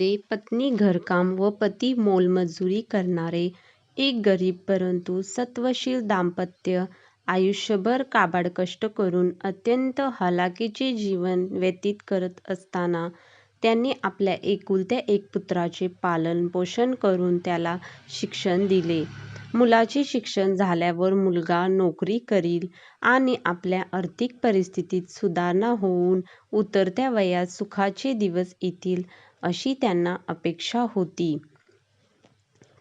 घरामध्ये पत्नी घरकाम व पती मोलमजुरी करणारे एक गरीब परंतु सत्वशील दाम्पत्य आयुष्यभर काबाड कष्ट करून अत्यंत हलाखीचे जीवन व्यतीत करत असताना त्यांनी आपल्या एकुलत्या एक पुत्राचे पालन पोषण करून त्याला शिक्षण दिले. मुलाचे शिक्षण झाल्यावर मुलगा नोकरी करील आणि आपल्या आर्थिक परिस्थितीत सुधारणा होऊन उतरत्या वयात सुखाचे दिवस येतील अशी त्यांना अपेक्षा होती.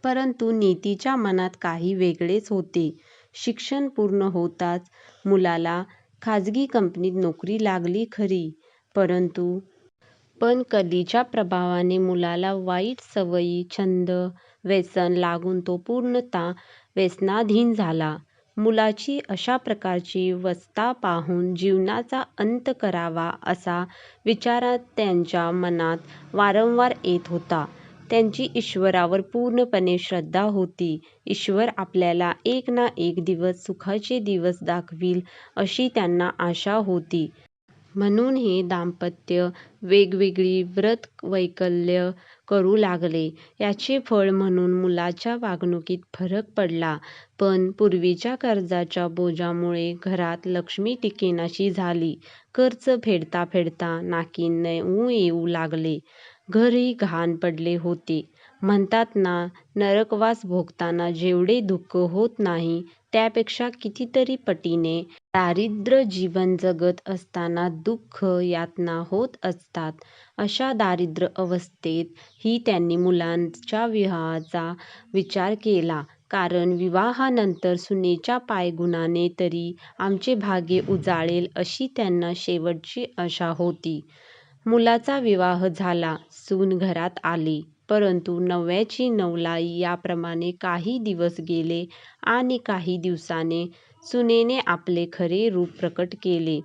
परंतु नीतीच्या मनात काही वेगळेच होते. शिक्षण पूर्ण होताच मुलाला खाजगी कंपनीत नोकरी लागली खरी परंतु पण कलीच्या प्रभावाने मुलाला वाईट सवयी छंद व्यसन लागून तो पूर्णतः व्यसनाधीन झाला. मुलाची अशा प्रकारची वस्ता पाहून जीवनाचा अंत करावा असा विचार त्यांच्या मनात वारंवार येत होता. त्यांची ईश्वरावर पूर्णपणे श्रद्धा होती. ईश्वर आपल्याला एक ना एक दिवस सुखाचे दिवस दाखवील अशी त्यांना आशा होती. म्हणून हे दाम्पत्य वेगवेगळी व्रत वैकल्य करू लागले. याचे फळ म्हणून मुलाच्या वागणुकीत फरक पडला. पण पूर्वीच्या कर्जाच्या बोजामुळे घरात लक्ष्मी टिकेनाशी झाली. कर्ज फेडता फेडता नाकी नऊ येऊ लागले. घरही गहाण पडले होते. म्हणतात ना नरकवास भोगताना जेवढे दुःख होत नाही त्यापेक्षा कितीतरी पटीने दारिद्र्य जीवन जगत असताना दुःख यातना होत असतात. अशा दारिद्र्य अवस्थेत ही त्यांनी मुलाच्या विवाहाचा विचार केला कारण विवाहानंतर सुनेच्या पायगुणाने तरी आमचे भाग्य उजाळेल अशी त्यांना शेवटची आशा होती. मुलाचा विवाह झाला. सून घरात आली. परंतु नव्याची नवलाई याप्रमाणे काही दिवस गेले आणि काही दिवसाने सुनेने आपले खरे रूप प्रकट केले.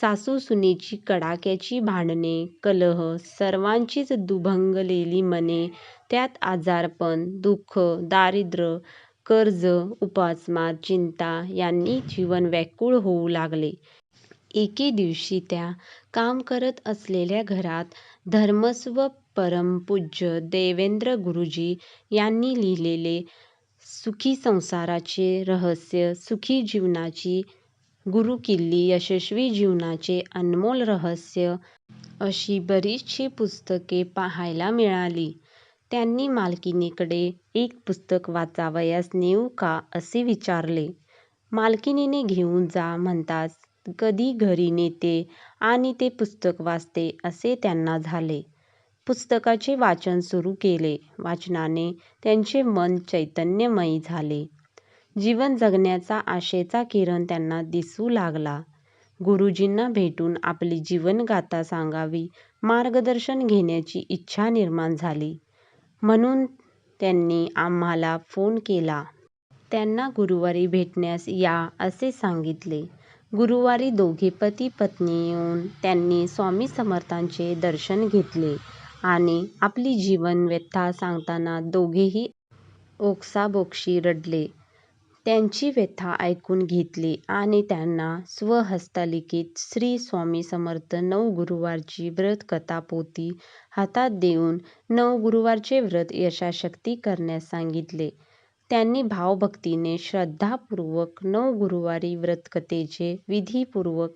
सासू-सुनेची कडाक्याची भांडणे, कलह, सर्वांचीच दुभंगलेली मने, त्यात आजारपण, दुःख, दारिद्र्य, कर्ज, उपासमार, चिंता यांनी जीवन व्याकुळ होऊ लागले. एके दिवशी त्या काम करत असलेल्या घरात धर्मस्व परमपूज्य देवेंद्र गुरुजी यांनी लिहिलेले सुखी संसाराचे रहस्य, सुखी जीवनाची गुरुकिल्ली, यशस्वी जीवनाचे अनमोल रहस्य अशी बरीचशी पुस्तके पाहायला मिळाली. त्यांनी मालकिणीकडे एक पुस्तक वाचावयास नेऊ का असे विचारले. मालकिणीने घेऊन जा म्हणताच कधी घरी नेते आणि ते पुस्तक वाचते असे त्यांना झाले. पुस्तकाचे वाचन सुरू केले. वाचनाने त्यांचे मन चैतन्यमयी झाले. जीवन जगण्याचा आशेचा किरण त्यांना दिसू लागला. गुरुजींना भेटून आपली जीवनगाथा सांगावी, मार्गदर्शन घेण्याची इच्छा निर्माण झाली. म्हणून त्यांनी आम्हाला फोन केला. त्यांना गुरुवारी भेटण्यास या असे सांगितले. गुरुवारी दोघे पती-पत्नी येऊन त्यांनी स्वामी समर्थांचे दर्शन घेतले आणि आपली जीवन व्यथा सांगताना दोघेही ओक्साबोक्शी रडले. त्यांची व्यथा ऐकून घेतली आणि त्यांना स्वहस्तलिखित श्री स्वामी समर्थ नऊ गुरुवारची व्रतकथा पोथी हातात देऊन नऊ गुरुवारचे व्रत यथाशक्ती करण्यास सांगितले. त्यांनी भावभक्तीने, श्रद्धापूर्वक नऊ गुरुवारी व्रतकथेचे विधीपूर्वक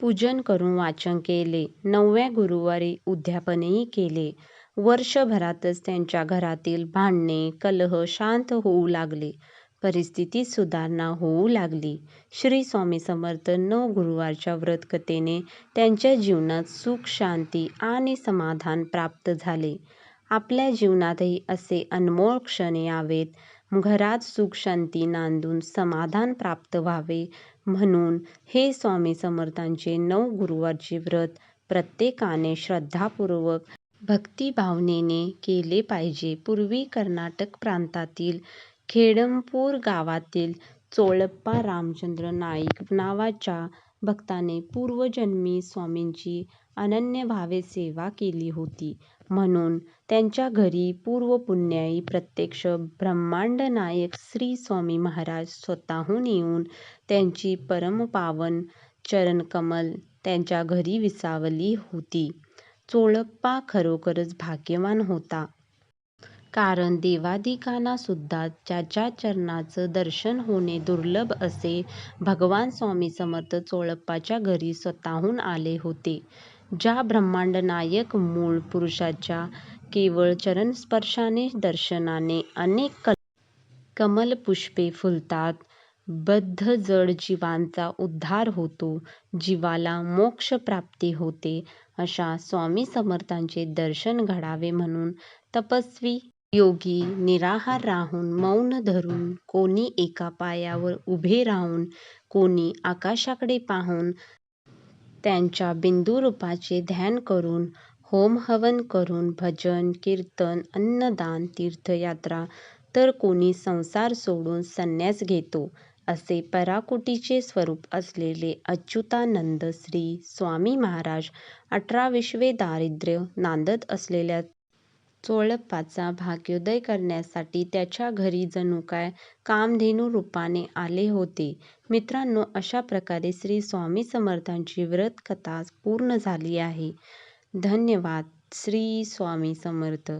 पूजन करून वाचन केले. नवव्या गुरुवारी उद्यापनही केले. वर्षभरातच त्यांच्या घरातील भांडणे, कलह शांत होऊ लागले. परिस्थितीत सुधारणा होऊ लागली. श्री स्वामी समर्थ नऊ गुरुवारच्या व्रतकथेने त्यांच्या जीवनात सुख, शांती आणि समाधान प्राप्त झाले. आपल्या जीवनातही असे अनमोल क्षण यावेत, घरात सुखशांती नांदून समाधान प्राप्त व्हावे म्हणून हे स्वामी समर्थांचे नऊ गुरुवारचे व्रत प्रत्येकाने श्रद्धापूर्वक, भक्तिभावनेने केले पाहिजे. पूर्वी कर्नाटक प्रांतातील खेडमपूर गावातील चोळप्पा रामचंद्र नाईक नावाच्या भक्ताने पूर्वजन्मी स्वामींची अनन्यभावे सेवा केली होती म्हणून त्यांच्या घरी पूर्वपुण्याई प्रत्यक्ष ब्रह्मांड नायक श्री स्वामी महाराज स्वतःहून येऊन त्यांची परमपावन चरणकमल त्यांच्या घरी विसावली होती. चोळप्पा खरोखरच भाग्यवान होता. कारण देवादिकांना सुद्धा ज्याच्या चरणांचं दर्शन होणे दुर्लभ असे भगवान स्वामी समर्थ चोळप्पाच्या घरी स्वतःहून आले होते. ज्या ब्रह्मांडनायक मूळ पुरुषाच्या केवळ चरणस्पर्शाने, दर्शनाने अनेक कमलपुष्पे फुलतात, बद्ध जड जीवांचा उद्धार होतो, जीवाला मोक्षप्राप्ती होते, अशा स्वामी समर्थांचे दर्शन घडावे म्हणून तपस्वी, योगी निराहार राहून, मौन धरून, कोणी एका पायावर उभे राहून, कोणी आकाशाकडे पाहून, त्यांच्या बिंदुरूपाचे ध्यान करून, होमहवन करून, भजन, कीर्तन, अन्नदान, तीर्थयात्रा, तर कोणी संसार सोडून संन्यास घेतो, असे पराकोटीचे स्वरूप असलेले अच्युतानंद श्री स्वामी महाराज अठराविश्वे दारिद्र्य नांदत असलेल्या चोळप्पाचा भाग्योदय करण्यासाठी त्याच्या घरी जणू काय कामधेनूरूपाने आले होते. मित्रांनो, अशा प्रकारे श्री स्वामी समर्थांची व्रतकथा पूर्ण झाली आहे. धन्यवाद. श्री स्वामी समर्थ.